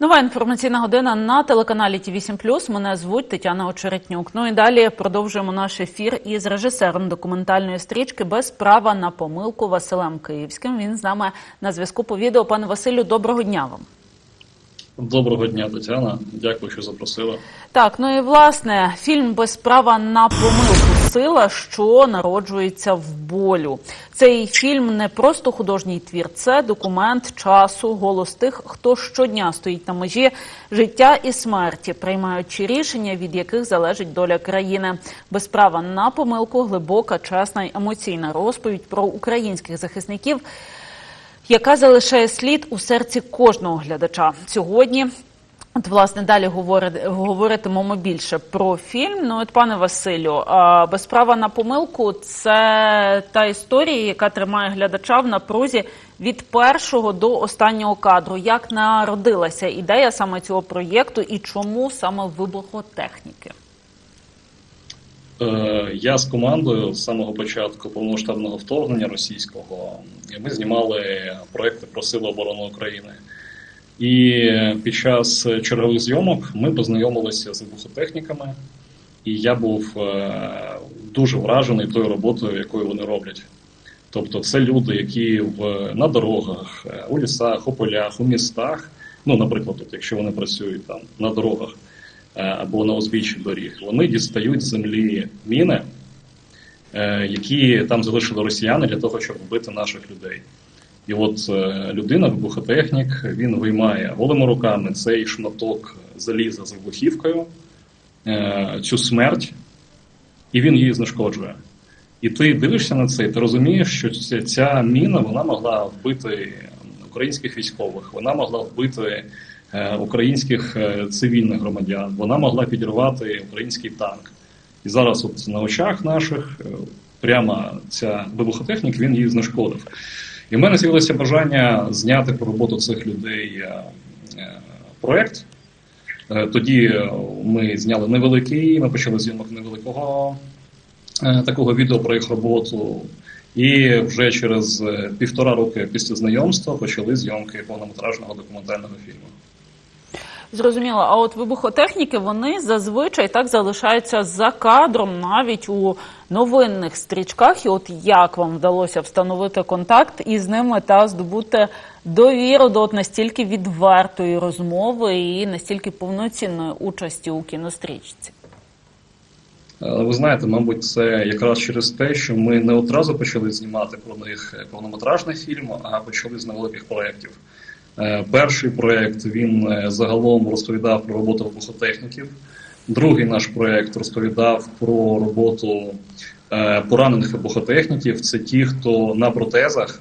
Нова інформаційна година на телеканалі Ті 8 Мене звуть Тетяна Очеретнюк. Ну і далі продовжуємо наш ефір із режисером документальної стрічки без права на помилку Василем Київським. Він з нами на зв'язку по відео. Пане Василю, доброго дня вам. Доброго дня, Тетяна. Дякую, що запросила. Так, ну і власне фільм без права на помилку сила, що народжується в болю. Цей фільм не просто художній твір, це документ часу, голос тих, хто щодня стоїть на межі життя і смерті, приймаючи рішення, від яких залежить доля країни. Без права на помилку глибока, чесна й емоційна розповідь про українських захисників яка залишає слід у серці кожного глядача сьогодні. От, власне, далі говорить, говоритимемо більше про фільм. Ну, от, пане Василю, без права на помилку це та історія, яка тримає глядача в напрузі від першого до останнього кадру. Як народилася ідея саме цього проєкту і чому саме вибухотехніки? Е, я з командою з самого початку повномасштабного вторгнення російського ми знімали проекти про Сили оборони України. І під час чергових зйомок ми познайомилися з вибухотехніками, і я був е, дуже вражений тою роботою, якою вони роблять. Тобто, це люди, які в на дорогах, е, у лісах, у полях, у містах. Ну, наприклад, от, якщо вони працюють там на дорогах. Або на узбіччі доріг, вони дістають з землі міни, які там залишили росіяни для того, щоб вбити наших людей. І от людина, вибухотехнік, він виймає голими руками цей шматок заліза з вибухівкою, цю смерть, і він її знешкоджує. І ти дивишся на це, і ти розумієш, що ця міна вона могла вбити українських військових, вона могла вбити українських цивільних громадян, вона могла підірвати український танк. І зараз, от на очах наших, прямо ця вибухотехнік він її знешкодив. І в мене з'явилося бажання зняти про роботу цих людей проєкт. Тоді ми зняли невеликий, ми почали зйомок невеликого такого відео про їх роботу. І вже через півтора роки після знайомства почали зйомки повнометражного документального фільму. Зрозуміло, а от вибухотехніки вони зазвичай так залишаються за кадром, навіть у новинних стрічках. І от як вам вдалося встановити контакт із ними та здобути довіру до от настільки відвертої розмови і настільки повноцінної участі у кінострічці? Ви знаєте, мабуть, це якраз через те, що ми не одразу почали знімати про них повнометражний фільм, а почали з невеликих проєктів. Перший проєкт він загалом розповідав про роботу вибухотехніків. Другий наш проєкт розповідав про роботу поранених вибухотехніків. Це ті, хто на протезах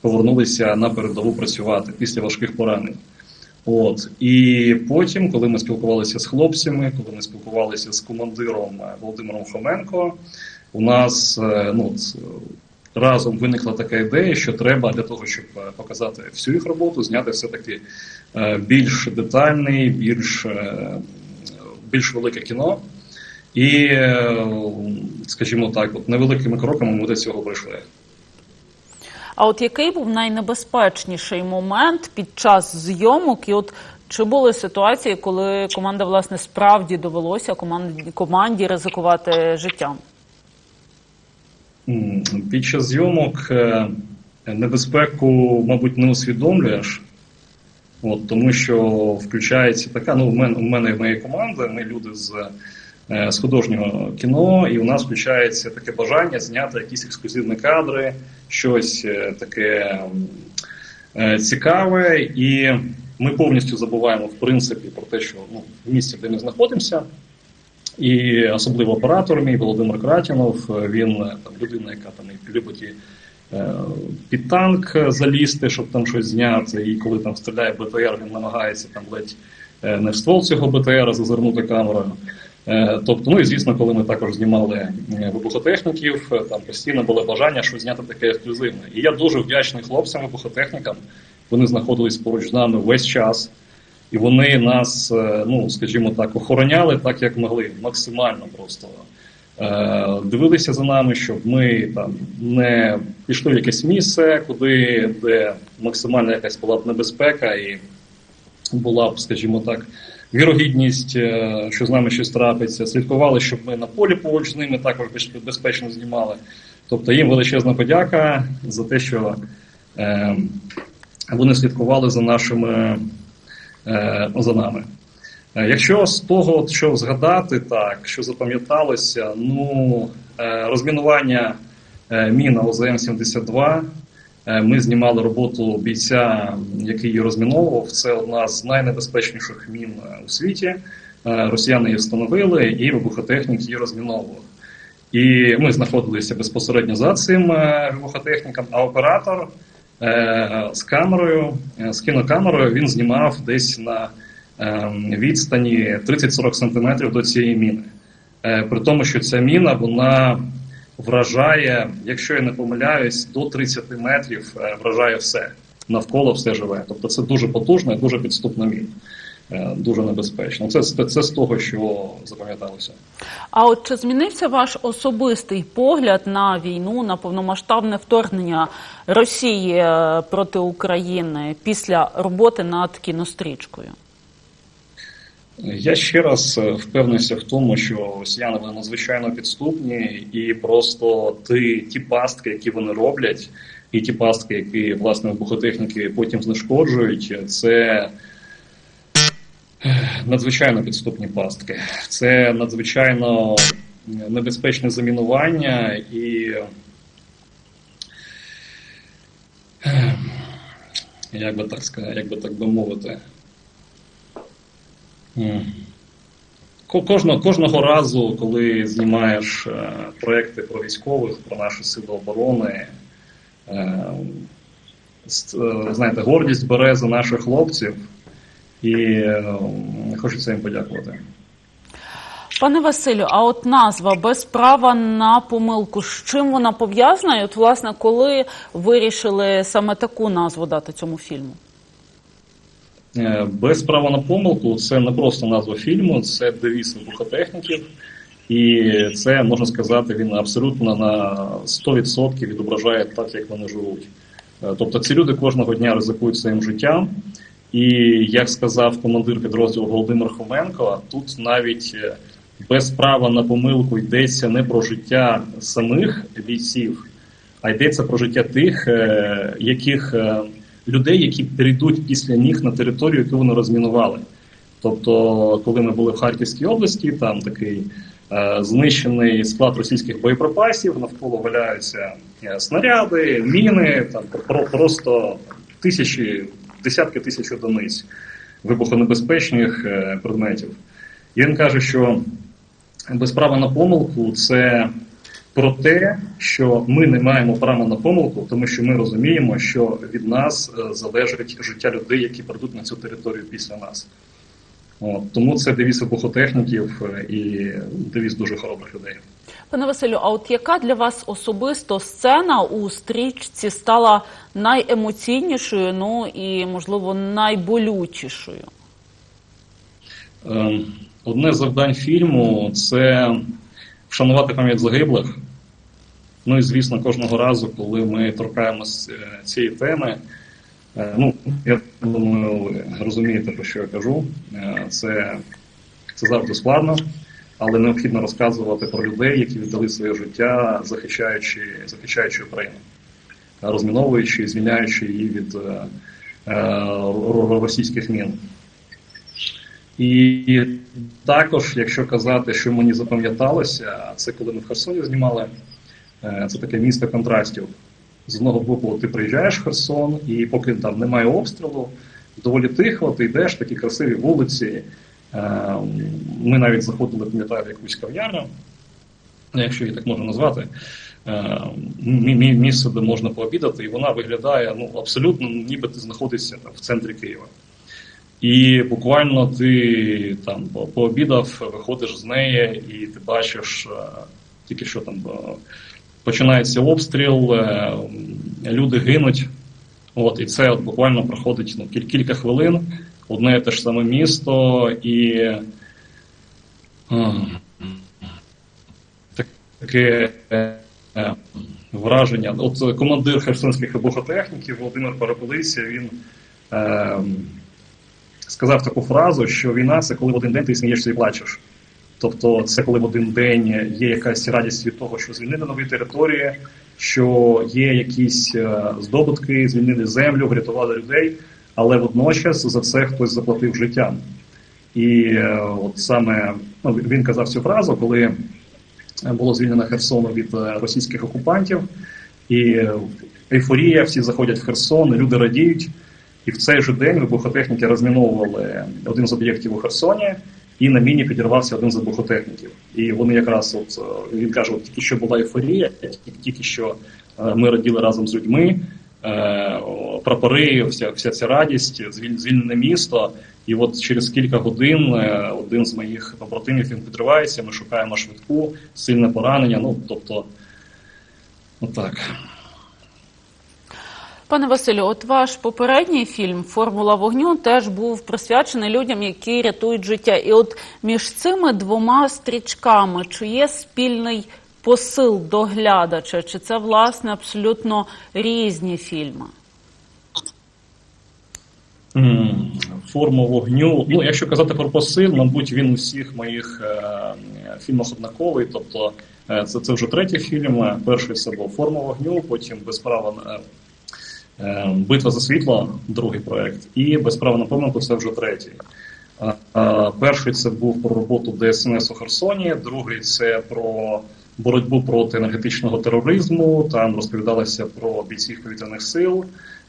повернулися на передову працювати після важких поранень. От і потім, коли ми спілкувалися з хлопцями, коли ми спілкувалися з командиром Володимиром Хоменко, у нас ну разом виникла така ідея, що треба для того, щоб показати всю їх роботу, зняти все-таки більш детальний, більш більш велике кіно. І, скажімо так, от невеликими кроками ми до цього прийшли. А от який був найнебезпечніший момент під час зйомок? І от чи були ситуації, коли команда власне справді довелося команді команді ризикувати життям? Під час зйомок небезпеку, мабуть, не усвідомлюєш, От, тому що включається така. Ну, в мене у мене і в моєї команди, ми люди з, з художнього кіно, і у нас включається таке бажання зняти якісь ексклюзивні кадри, щось таке цікаве, і ми повністю забуваємо в принципі про те, що ну, в місці, де ми знаходимося. І особливо оператор мій Володимир Кратінов, він там людина, яка там любить під танк залізти, щоб там щось зняти. І коли там стріляє БТР, він намагається там ледь не в ствол цього БТР зазирнути камерою. Тобто, ну і звісно, коли ми також знімали вибухотехніків, там постійно було бажання щось зняти таке ексклюзивне. І я дуже вдячний хлопцям, вибухотехнікам. Вони знаходились поруч з нами весь час. І вони нас, ну скажімо так, охороняли так, як могли, максимально просто дивилися за нами, щоб ми там не пішли в якесь місце, куди де максимальна якась була б небезпека, і була б, скажімо так, вірогідність, е, що з нами щось трапиться. Слідкували, щоб ми на полі поруч з ними також безпечно знімали. Тобто їм величезна подяка за те, що е, вони слідкували за нашими е, за нами. Е, Якщо з того, що згадати, так що запам'яталося, ну е, розмінування міна ОЗМ-72. Е, Ми знімали роботу бійця, який її розміновував. Це одна з найнебезпечніших мін у світі. Росіяни її встановили, і вибухотехнік її розміновував. І ми знаходилися безпосередньо за цим вибухотехніком, а оператор з камерою, е, з кінокамерою він знімав десь на е, відстані 30-40 см до цієї міни. Е, При тому, що ця міна вона вражає, якщо я не помиляюсь, до 30 метрів е, вражає все навколо все живе. Тобто це дуже потужна і дуже підступна міна. Е, Дуже небезпечно. Це, це, це з того, що запам'яталося. А от чи змінився ваш особистий погляд на війну, на повномасштабне вторгнення Росії е, проти України після роботи над кінострічкою? Я ще раз е, впевнився в тому, що росіяни вони надзвичайно підступні, і просто ті, ті пастки, які вони роблять, і ті пастки, які власне вибухотехніки потім знешкоджують, це надзвичайно підступні пастки. Це надзвичайно небезпечне замінування і. е, Як би так сказати, як би так би мовити. Кожного, кожного разу, коли знімаєш е, проекти про військових, про наші сили оборони, е, с- е, знаєте, гордість бере за наших хлопців, і е, хочеться їм подякувати. Пане Василю, а от назва без права на помилку. З чим вона пов'язана? І от, власне, коли вирішили саме таку назву дати цьому фільму? Е, Без права на помилку це не просто назва фільму, це девіз вибухотехніків. І це можна сказати, він абсолютно на 100% відображає так, як вони живуть. Е, Тобто ці люди кожного дня ризикують своїм життям. І як сказав командир підрозділу Володимир Хоменко, тут навіть е, без права на помилку йдеться не про життя самих бійців, а йдеться про життя тих, е, яких е, людей, які прийдуть після них на територію, яку вони розмінували. Тобто, коли ми були в Харківській області, там такий знищений склад російських боєприпасів, навколо валяються снаряди, міни, там про, просто тисячі, десятки тисяч одиниць вибухонебезпечних е, предметів. І він каже, що без права на помилку це про те, що ми не маємо права на помилку, тому що ми розуміємо, що від нас е, залежить життя людей, які прийдуть на цю територію після нас. От, тому це девіз вибухотехніків е, і девіз дуже хоробрих людей. Пане Василю, а от яка для вас особисто сцена у стрічці стала найемоційнішою, ну і можливо найболючішою? Ем, Одне з завдань фільму це вшанувати пам'ять загиблих. Ну і звісно, кожного разу, коли ми торкаємося цієї теми, е, ну я думаю, ви розумієте, про що я кажу. Е, Це, це завжди складно, але необхідно розказувати про людей, які віддали своє життя, захищаючи, захищаючи Україну, розміновуючи, звільняючи її від е, е, російських мін. І також, якщо казати, що мені запам'яталося, це коли ми в Херсоні знімали, е, це таке місто контрастів. З одного боку, ти приїжджаєш в Херсон, і поки там немає обстрілу, доволі тихо, ти йдеш, такі красиві вулиці. Е, Ми навіть заходили, пам'ятаю, в якусь кав'ярню, якщо її так можна назвати. е, мі- мі- Місце, де можна пообідати, і вона виглядає ну, абсолютно, ніби ти знаходишся там, в центрі Києва. І буквально ти там пообідав, виходиш з неї, і ти бачиш е, тільки що там починається обстріл, люди гинуть. От, і це от буквально проходить ну, кіль- кілька хвилин, одне і те ж саме місто, і е, таке е, враження. От командир херсонських вибухотехніків Володимир Парапелиця, він. Е, сказав таку фразу, що війна це коли в один день ти смієшся і плачеш. Тобто, це коли в один день є якась радість від того, що звільнили нові території, що є якісь е, здобутки, звільнили землю, врятували людей, але водночас за це хтось заплатив життям. І е, от саме ну, він казав цю фразу, коли було звільнено Херсону від е, російських окупантів, і ейфорія, всі заходять в Херсон, люди радіють. І в цей же день вибухотехніки розміновували один з об'єктів у Херсоні, і на міні підірвався один з вибухотехніків. І вони якраз от е, він каже: от тільки що була ейфорія, тільки, що ми раділи разом з людьми. Е, Прапори, вся, вся ця радість, звільнене місто. І от через кілька годин е, один з моїх побратимів він підривається. Ми шукаємо швидку, сильне поранення. Ну тобто, отак. Пане Василю, от ваш попередній фільм Формула вогню теж був присвячений людям, які рятують життя. І от між цими двома стрічками чи є спільний посил до глядача, чи це власне абсолютно різні фільми? М, Форма вогню. Ну, якщо казати про посил, мабуть, він у всіх моїх е, фільмах однаковий. Тобто, е, це, це вже третій фільм. Перший це був Форма вогню, потім без права на е, Битва за світло, другий проект, і без права на помилку це вже третій. Е, е, Перший це був про роботу ДСНС у Херсоні, другий це про боротьбу проти енергетичного тероризму. Там розповідалося про бійців повітряних сил,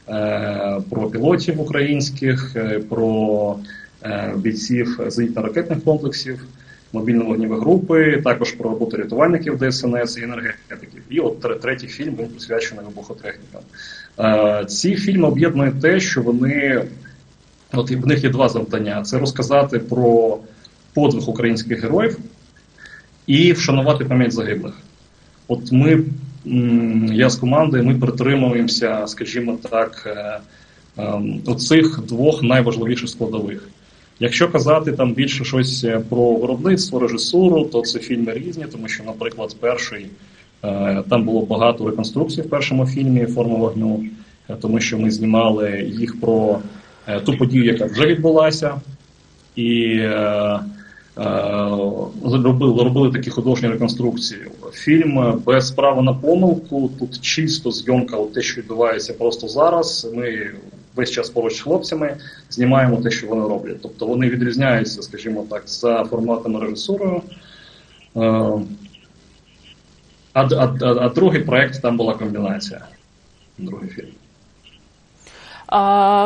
е, про пілотів українських, е, про е, бійців зенітно-ракетних комплексів, мобільно-вогнєві групи, також про роботу рятувальників ДСНС і енергетиків. І от третій фільм він присвячений вибухотехнікам. Ці фільми об'єднують те, що вони от і в них є два завдання: це розказати про подвиг українських героїв і вшанувати пам'ять загиблих. От ми, я з командою, ми притримуємося, скажімо так, е, ем, оцих двох найважливіших складових. Якщо казати там більше щось е, про виробництво, режисуру, то це фільми різні, тому що, наприклад, перший е, там було багато реконструкцій в першому фільмі Форма вогню, тому що ми знімали їх про ту подію, яка вже відбулася, і робили, робили такі художні реконструкції. Фільм е, без права на помилку. Тут чисто зйомка, те, що відбувається просто зараз. Ми весь час поруч з хлопцями знімаємо те, що вони роблять. Тобто вони відрізняються, скажімо так, за форматом і режисурою. Е, А, а, а, а другий проект там була комбінація. Другий фільм.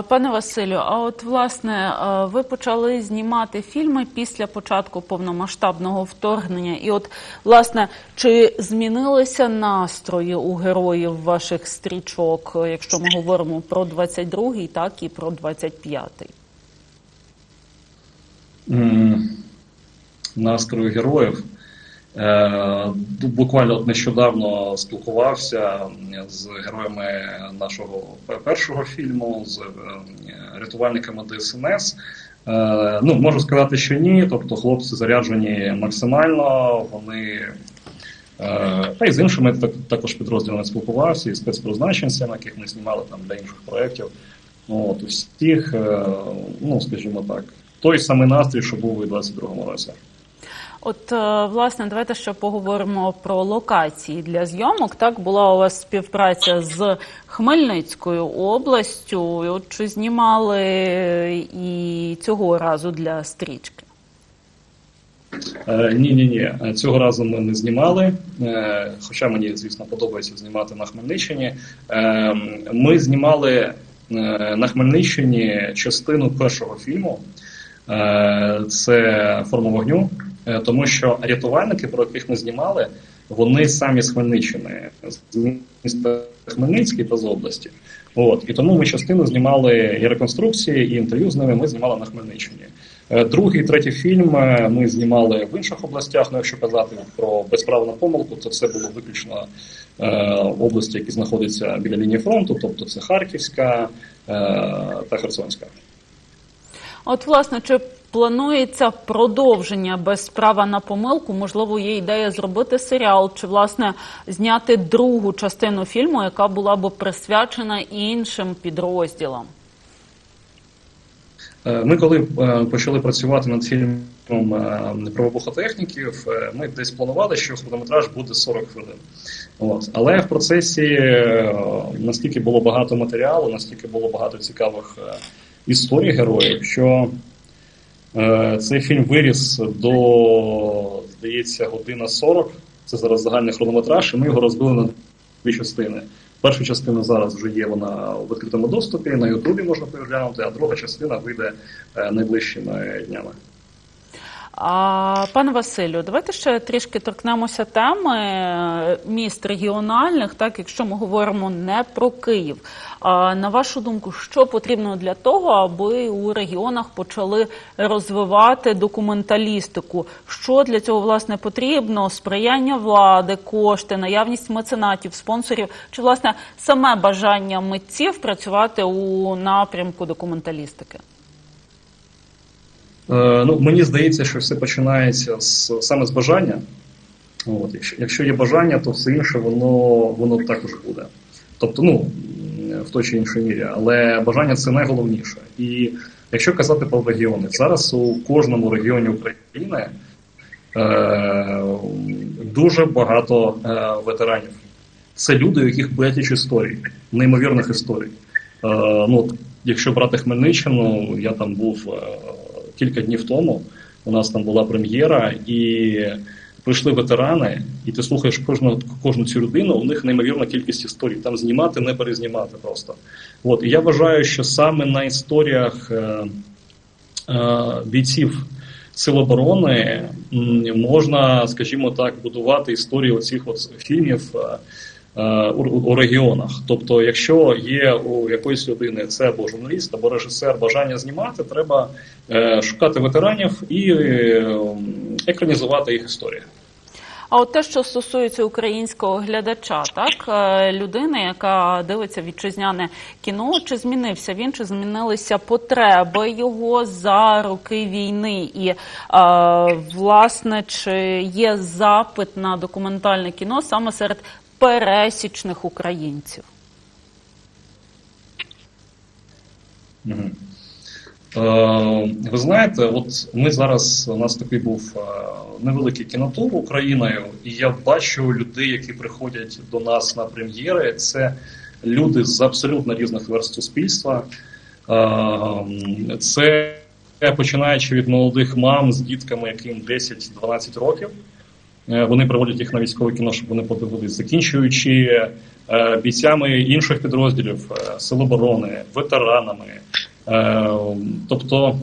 Пане Василю, а от власне ви почали знімати фільми після початку повномасштабного вторгнення. І от власне, чи змінилися настрої у героїв ваших стрічок, якщо ми говоримо про 22-й, так і про 25-й? М, настрою героїв. Е, Буквально нещодавно спілкувався з героями нашого першого фільму, з е, рятувальниками ДСНС. Е, Ну, можу сказати, що ні. Тобто, хлопці заряджені максимально, вони. е, Та й з іншими також підрозділами спілкувався, і спецпризначенцями, яких ми знімали там для інших проєктів. От, у всіх, е, ну скажімо так, той самий настрій, що був у 22-му році. От е, власне, давайте ще поговоримо про локації для зйомок. Так була у вас співпраця з Хмельницькою областю. От чи знімали і цього разу для стрічки? Ні, ні, ні. Цього разу ми не знімали. Е, Хоча мені, звісно, подобається знімати на Хмельниччині. Е, Ми знімали е, на Хмельниччині частину першого фільму. Е, Це форма вогню, Е, тому що рятувальники, про яких ми знімали, вони самі з Хмельниччини, з міста Хмельницький та з області. От і тому ми частину знімали і реконструкції, і інтерв'ю з ними ми знімали на Хмельниччині. Е, Другий, третій фільм е, ми знімали в інших областях. Ну, якщо казати про безправну помилку, то це було виключно е, області, які знаходяться біля лінії фронту, тобто це Харківська е, та Херсонська. От, власне, чи планується продовження без права на помилку? Можливо, є ідея зробити серіал, чи власне зняти другу частину фільму, яка була б присвячена іншим підрозділам? Е, Ми коли е, почали працювати над фільмом е, е, ми десь планували, що хронометраж буде 40 хвилин. От. Але в процесі настільки було багато матеріалу, настільки було багато цікавих історій героїв, що цей фільм виріс до, здається, година 40. Це зараз загальний хронометраж, і ми його розбили на дві частини. Перша частина зараз вже є вона у відкритому доступі, на Ютубі можна переглянути, а друга частина вийде е, найближчими днями. А, пане Василю, давайте ще трішки торкнемося теми е, міст регіональних, так якщо ми говоримо не про Київ. А на вашу думку, що потрібно для того, аби у регіонах почали розвивати документалістику? Що для цього власне потрібно? Сприяння влади, кошти, наявність меценатів, спонсорів, чи власне саме бажання митців працювати у напрямку документалістики? Е, ну, мені здається, що все починається з саме з бажання. От, якщо, якщо є бажання, то все інше воно, воно також буде. Тобто, ну, в той чи іншій мірі, але бажання це найголовніше. І якщо казати про регіони, зараз у кожному регіоні України е, дуже багато е, ветеранів. Це люди, у яких безліч історій, неймовірних історій. Е, ну, якщо брати Хмельниччину, я там був е, кілька днів тому. У нас там була прем'єра, і прийшли ветерани, і ти слухаєш кожну кожну цю людину. У них неймовірна кількість історій. Там знімати, не перезнімати просто. От і я вважаю, що саме на історіях е, е, бійців Сил оборони можна, скажімо так, будувати історії оцих от фільмів. Е, У, у регіонах, тобто, якщо є у якоїсь людини це або журналіст, або режисер бажання знімати, треба е, шукати ветеранів і е, екранізувати їх історії. А от те, що стосується українського глядача, так людини, яка дивиться вітчизняне кіно, чи змінився він, чи змінилися потреби його за роки війни? І е, власне, чи є запит на документальне кіно саме серед пересічних українців? Е, Ви знаєте, от ми зараз у нас такий був е, невеликий кінотур Україною, і я бачу людей, які приходять до нас на прем'єри. Це люди з абсолютно різних верст суспільства. Е, Це починаючи від молодих мам з дітками, яким 10-12 років. Е, Вони приводять їх на військове кіно, щоб вони подивились, закінчуючи е, бійцями інших підрозділів е, Сил оборони, ветеранами. Тобто,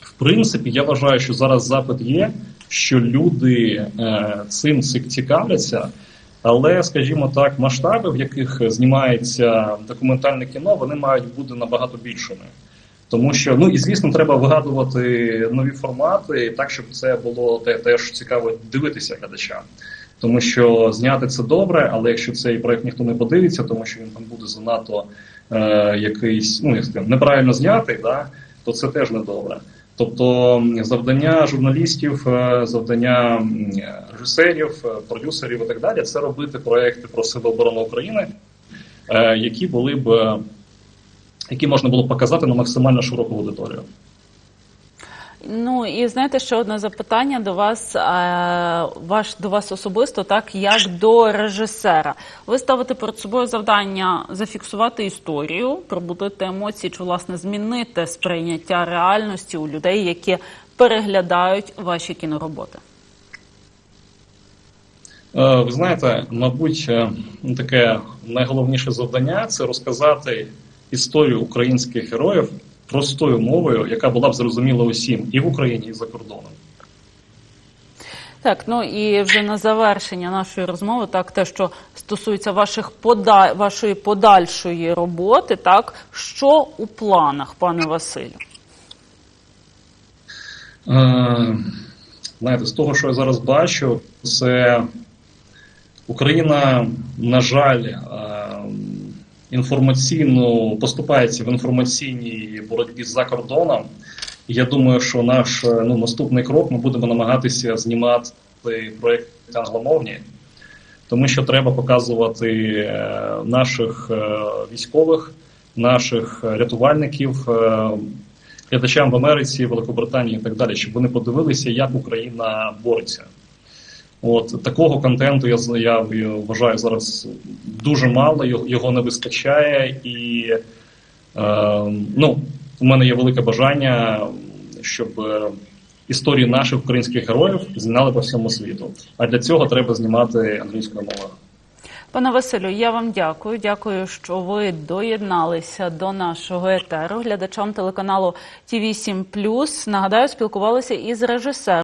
в принципі, я вважаю, що зараз запит є, що люди цим цікавляться, але, скажімо так, масштаби, в яких знімається документальне кіно, вони мають бути набагато більшими. Тому що, ну і звісно, треба вигадувати нові формати, так щоб це було теж цікаво дивитися глядачам. Тому що зняти це добре, але якщо цей проект ніхто не подивиться, тому що він там буде занадто е, якийсь, ну як сказати, неправильно знятий, да, то це теж не добре. Тобто завдання журналістів, е, завдання режисерів, е, продюсерів і так далі це робити проекти про Сили оборони України, е, які були б які можна було показати на максимально широку аудиторію. Ну і знаєте, ще одне запитання до вас, е, ваш до вас особисто, так як до режисера. Ви ставите перед собою завдання зафіксувати історію, пробудити емоції, чи власне змінити сприйняття реальності у людей, які переглядають ваші кінороботи. Е, Ви знаєте, мабуть, е, таке найголовніше завдання це розказати історію українських героїв простою мовою, яка була б зрозуміла усім і в Україні, і за кордоном. Так, ну і вже на завершення нашої розмови, так те, що стосується ваших пода... вашої подальшої роботи, так що у планах, пане Василю? Е, Знаєте, з того, що я зараз бачу, це Україна, на жаль, е, інформаційно поступається в інформаційній боротьбі за кордоном. Я думаю, що наш ну, наступний крок ми будемо намагатися знімати проєкти англомовні, тому що треба показувати е, наших е, військових, наших рятувальників. е, глядачам в Америці, Великобританії і так далі, щоб вони подивилися, як Україна бореться. От такого контенту я, я вважаю зараз дуже мало, його, його не вистачає, і е, ну, у мене є велике бажання, щоб е, історії наших українських героїв знали по всьому світу. А для цього треба знімати англійською мовою. Пане Василю, я вам дякую. Дякую, що ви доєдналися до нашого етеру. Глядачам телеканалу ТІВІ 7 Нагадаю, спілкувалися із режисером.